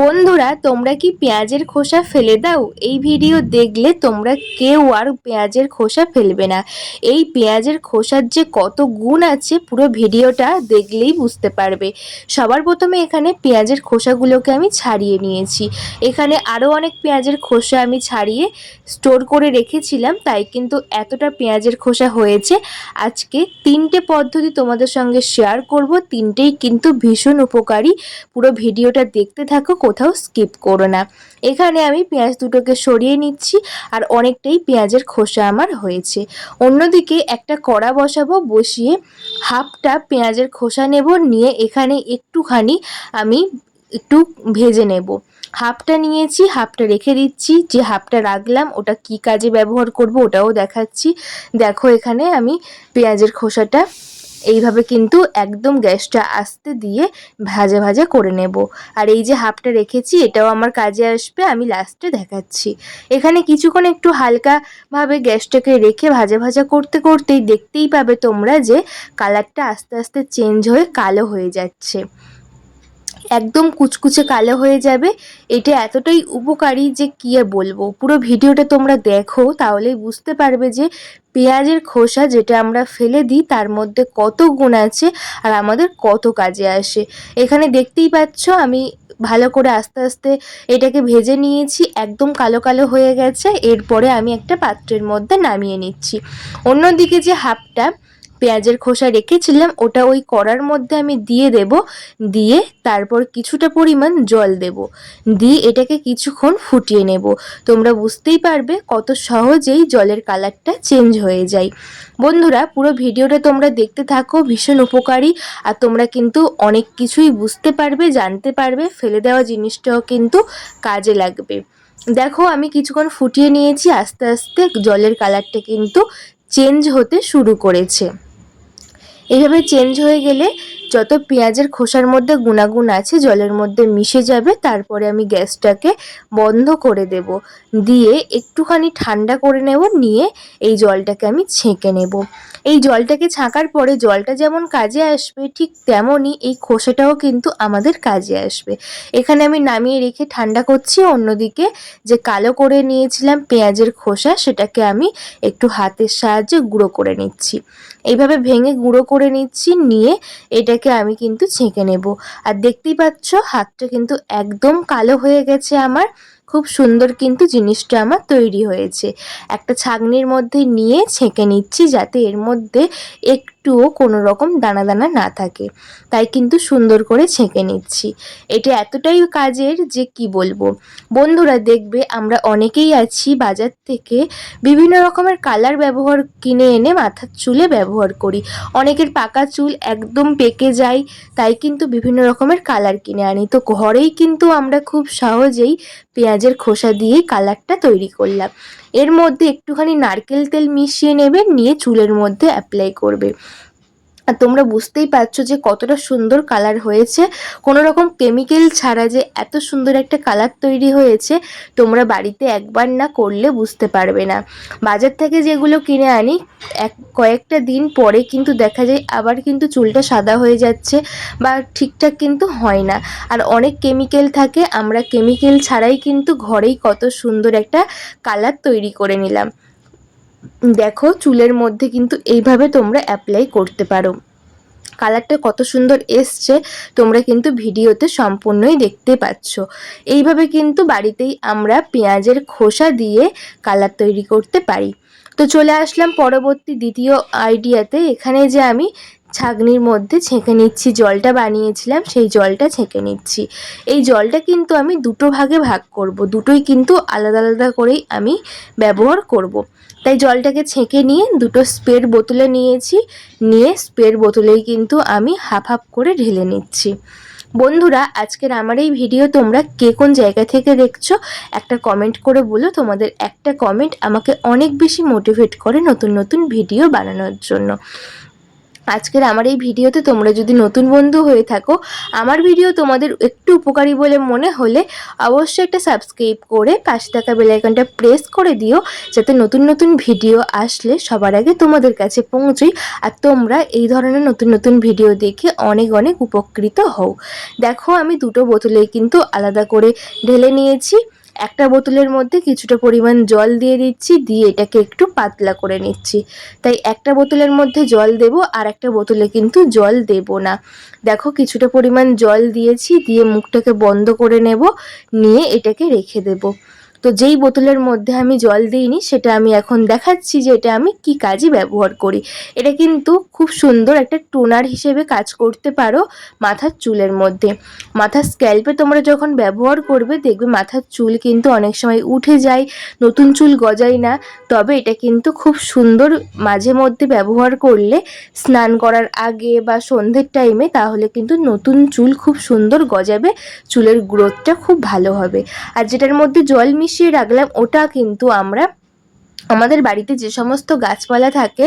বন্ধুরা, তোমরা কি পেঁয়াজের খোসা ফেলে দাও? এই ভিডিও দেখলে তোমরা কেউ আর পেঁয়াজের খোসা ফেলবে না। এই পেঁয়াজের খোসার যে কত গুণ আছে, পুরো ভিডিওটা দেখলেই বুঝতে পারবে। সবার প্রথমে এখানে পেঁয়াজের খোসাগুলোকে আমি ছাড়িয়ে নিয়েছি। এখানে আরও অনেক পেঁয়াজের খোসা আমি ছাড়িয়ে স্টোর করে রেখেছিলাম, তাই কিন্তু এতটা পেঁয়াজের খোসা হয়েছে। আজকে তিনটে পদ্ধতি তোমাদের সঙ্গে শেয়ার করব, তিনটেই কিন্তু ভীষণ উপকারী। পুরো ভিডিওটা দেখতে থাকো কোথাও স্কিপ করো না। এখানে আমি পেঁয়াজ দুটোকে সরিয়ে নিচ্ছি আর অনেকটাই পেঁয়াজের খোসা আমার হয়েছে। অন্যদিকে একটা কড়া বসাবো, বসিয়ে হাফটা পেঁয়াজের খোসা নেব, নিয়ে এখানে একটুখানি আমি একটু ভেজে নেব। হাফটা নিয়েছি, হাফটা রেখে দিচ্ছি। যে হাফটা রাখলাম, ওটা কি কাজে ব্যবহার করব ওটাও দেখাচ্ছি। দেখো এখানে আমি পেঁয়াজের খোসাটা এইভাবে কিন্তু একদম গ্যাসটা আস্তে দিয়ে ভাজা ভাজা করে নেব। আর এই যে হাফটা রেখেছি, এটাও আমার কাজে আসবে, আমি লাস্টে দেখাচ্ছি। এখানে কিছুক্ষণ একটু হালকাভাবে গ্যাসটাকে রেখে ভাজা ভাজা করতে করতেই দেখতেই পাবে তোমরা যে কালারটা আস্তে আস্তে চেঞ্জ হয়ে কালো হয়ে যাচ্ছে। একদম কুচকুচে কালো হয়ে যাবে। এটা এতটাই উপকারী যে কী বলব? পুরো ভিডিওটা তোমরা দেখো, তাহলেই বুঝতে পারবে যে পেঁয়াজের খোসা যেটা আমরা ফেলে দিই, তার মধ্যে কত গুণ আছে আর আমাদের কত কাজে আসে। এখানে দেখতেই পাচ্ছ, আমি ভালো করে আস্তে আস্তে এটাকে ভেজে নিয়েছি, একদম কালো কালো হয়ে গেছে। এরপরে আমি একটা পাত্রের মধ্যে নামিয়ে নিচ্ছি। অন্যদিকে যে হাফটা পেঁয়াজের খোসা রেখেছিলাম, ওটা ওই কড়ার মধ্যে আমি দিয়ে দেব, দিয়ে তারপর কিছুটা পরিমাণ জল দেব, দিয়ে এটাকে কিছুক্ষণ ফুটিয়ে নেব। তোমরা বুঝতেই পারবে কত সহজেই জলের কালারটা চেঞ্জ হয়ে যায়। বন্ধুরা, পুরো ভিডিওটা তোমরা দেখতে থাকো, ভীষণ উপকারী, আর তোমরা কিন্তু অনেক কিছুই বুঝতে পারবে, জানতে পারবে, ফেলে দেওয়া জিনিসটাও কিন্তু কাজে লাগবে। দেখো, আমি কিছুক্ষণ ফুটিয়ে নিয়েছি, আস্তে আস্তে জলের কালারটা কিন্তু চেঞ্জ হতে শুরু করেছে। এইভাবে চেঞ্জ হয়ে গেলে যত পেঁয়াজের খোসার মধ্যে গুণাগুণ আছে, জলের মধ্যে মিশে যাবে, তারপরে আমি গ্যাসটাকে বন্ধ করে দেব। দিয়ে একটুখানি ঠান্ডা করে নেব, নিয়ে এই জলটাকে আমি ছেঁকে নেব। এই জলটাকে ছাঁকার পরে জলটা যেমন কাজে আসবে, ঠিক তেমনই এই খোসাটাও কিন্তু আমাদের কাজে আসবে। এখানে আমি নামিয়ে রেখে ঠান্ডা করছি, অন্যদিকে যে কালো করে নিয়েছিলাম পেঁয়াজের খোসা, সেটাকে আমি একটু হাতের সাহায্যে গুঁড়ো করে নিচ্ছি। এইভাবে ভেঙে গুঁড়ো করে নিচ্ছি, নিয়ে এটাকে আমি কিন্তু ছেঁকে নেব। আর দেখতেই পাচ্ছ, হাতটা কিন্তু একদম কালো হয়ে গেছে আমার। খুব সুন্দর কিন্তু জিনিসটা আমার তৈরি হয়েছে। একটা ছাগনির মধ্যে নিয়ে ছেঁকে নিচ্ছি যাতে এর মধ্যে একটুও কোনো রকম দানা দানা না থাকে। তাই কিন্তু সুন্দর করে ছেঁকে নিচ্ছি। এটা এতটাই কাজের যে কি বলব? বন্ধুরা, দেখবে আমরা অনেকেই আছি বাজার থেকে বিভিন্ন রকমের কালার ব্যবহার কিনে এনে মাথার চুলে ব্যবহার করি। অনেকের পাকা চুল একদম পেকে যায়, তাই কিন্তু বিভিন্ন রকমের কালার কিনে আনি। তো ঘরেই কিন্তু আমরা খুব সহজেই পেঁয়াজের খোসা দিয়ে কালারটা তৈরি করলাম। এর মধ্যে একটুখানি নারকেল তেল মিশিয়ে নেবে নিয়ে চুলের মধ্যে অ্যাপ্লাই করবে। আর তোমরা বুঝতেই পারছ যে কতটা সুন্দর কালার হয়েছে। কোনো রকম কেমিক্যাল ছাড়া যে এত সুন্দর একটা কালার তৈরি হয়েছে, তোমরা বাড়িতে একবার না করলে বুঝতে পারবে না। বাজার থেকে যেগুলো কিনে আনি, এক কয়েকটা দিন পরে কিন্তু দেখা যায় আবার কিন্তু চুলটা সাদা হয়ে যাচ্ছে বা ঠিকঠাক কিন্তু হয় না। আর অনেক কেমিক্যাল থাকে, আমরা কেমিক্যাল ছাড়াই কিন্তু ঘরেই কত সুন্দর একটা কালার তৈরি করে নিলাম। দেখো, চুলের মধ্যে কিন্তু এইভাবে তোমরা অ্যাপ্লাই করতে পারো। কালারটা কত সুন্দর এসছে, তোমরা কিন্তু ভিডিওতে সম্পূর্ণই দেখতে পাচ্ছ। এইভাবে কিন্তু বাড়িতেই আমরা পেঁয়াজের খোসা দিয়ে কালার তৈরি করতে পারি। তো চলে আসলাম পরবর্তী দ্বিতীয় আইডিয়াতে এখানে যে আমি ছাগনির মধ্যে ছেঁকে নিচ্ছি। জলটা বানিয়েছিলাম, সেই জলটা ছেঁকে নিচ্ছি। এই জলটা কিন্তু আমি দুটো ভাগে ভাগ করব। দুটোই কিন্তু আলাদা আলাদা করেই আমি ব্যবহার করব। তাই জলটাকে ছেঁকে নিয়ে দুটো স্প্রের বোতলে নিয়েছি। নিয়ে স্প্রের বোতলেই কিন্তু আমি হাফ হাফ করে ঢেলে নিচ্ছি। বন্ধুরা, আজকের আমার এই ভিডিও তোমরা কে কোন জায়গা থেকে দেখছ, একটা কমেন্ট করে বলো। তোমাদের একটা কমেন্ট আমাকে অনেক বেশি মোটিভেট করে নতুন নতুন ভিডিও বানানোর জন্য। আজকের আমার এই ভিডিওতে তোমরা যদি নতুন বন্ধু হয়ে থাকো, আমার ভিডিও তোমাদের একটু উপকারী বলে মনে হলে অবশ্যই একটা সাবস্ক্রাইব করে পাশে থাকা বেলাইকনটা প্রেস করে দিও, যাতে নতুন নতুন ভিডিও আসলে সবার আগে তোমাদের কাছে পৌঁছই আর তোমরা এই ধরনের নতুন নতুন ভিডিও দেখে অনেক অনেক উপকৃত হও। দেখো, আমি দুটো বোতলে কিন্তু আলাদা করে ঢেলে নিয়েছি। একটা বোতলের মধ্যে কিছুটা পরিমাণ জল দিয়ে দিচ্ছি, দিয়ে এটাকে একটু পাতলা করে নিচ্ছি। তাই একটা বোতলের মধ্যে জল দেব, আর একটা বোতলে কিন্তু জল দেব না। দেখো কিছুটা পরিমাণ জল দিয়েছি, দিয়ে মুখটাকে বন্ধ করে নেব, নিয়ে এটাকে রেখে দেব। তো যেই বোতলের মধ্যে আমি জল দিইনি, সেটা আমি এখন দেখাচ্ছি যে এটা আমি কি কাজে ব্যবহার করি। এটা কিন্তু খুব সুন্দর একটা টোনার হিসেবে কাজ করতে পারো মাথার চুলের মধ্যে। মাথার স্ক্যাল্পে তোমরা যখন ব্যবহার করবে, দেখবে মাথার চুল কিন্তু অনেক সময় উঠে যায়, নতুন চুল গজায় না। তবে এটা কিন্তু খুব সুন্দর মাঝে মধ্যে ব্যবহার করলে স্নান করার আগে বা সন্ধ্যের টাইমে তাহলে কিন্তু নতুন চুল খুব সুন্দর গজাবে, চুলের গ্রোথটা খুব ভালো হবে। আর যেটার মধ্যে জল মিশিয়ে রাখলাম, ওটা কিন্তু আমরা আমাদের বাড়িতে যে সমস্ত গাছপালা থাকে,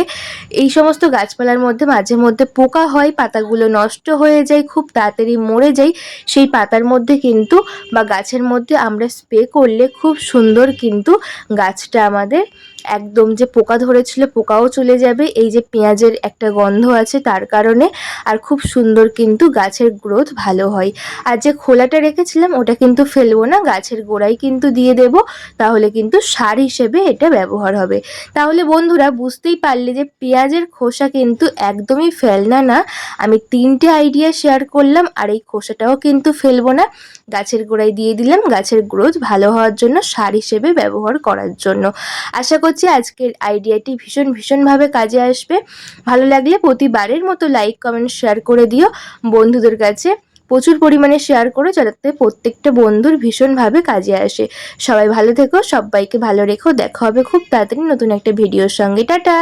এই সমস্ত গাছপালার মধ্যে মাঝে মধ্যে পোকা হয়, পাতাগুলো নষ্ট হয়ে যায়, খুব তাড়াতাড়ি মরে যায়, সেই পাতার মধ্যে কিন্তু বা গাছের মধ্যে আমরা স্প্রে করলে খুব সুন্দর কিন্তু গাছটা আমাদের একদম যে পোকা ধরেছিল পোকাও চলে যাবে। এই যে পেঁয়াজের একটা গন্ধ আছে তার কারণে। আর খুব সুন্দর কিন্তু গাছের গ্রোথ ভালো হয়। আর যে খোলাটা রেখেছিলাম ওটা কিন্তু ফেলব না, গাছের গোড়ায় কিন্তু দিয়ে দেব। তাহলে কিন্তু সার হিসেবে এটা ব্যবহার হবে। তাহলে বন্ধুরা বুঝতেই পারলে যে পেঁয়াজের খোসা কিন্তু একদমই ফেলনা না। আমি তিনটে আইডিয়া শেয়ার করলাম আর এই খোসাটাও কিন্তু ফেলব না। গাছের গোড়ায় দিয়ে দিলাম, গাছের গ্রোথ ভালো হওয়ার জন্য সার হিসেবে ব্যবহার করার জন্য। আশা করছি আজকের আইডিয়াটি। ভীষণ, ভীষণভাবে কাজে আসবে। ভালো লাগলে প্রতিবারের মতো লাইক কমেন্ট শেয়ার করে দিও বন্ধুদের কাছে। প্রচুর পরিমাণে শেয়ার করো যাতে প্রত্যেকটা বন্ধুর ভীষণভাবে কাজে আসে। সবাই ভালো থেকো, সবাইকে ভালো রেখো। দেখা হবে খুব তাড়াতাড়ি নতুন একটা ভিডিওর সঙ্গে। টাটা!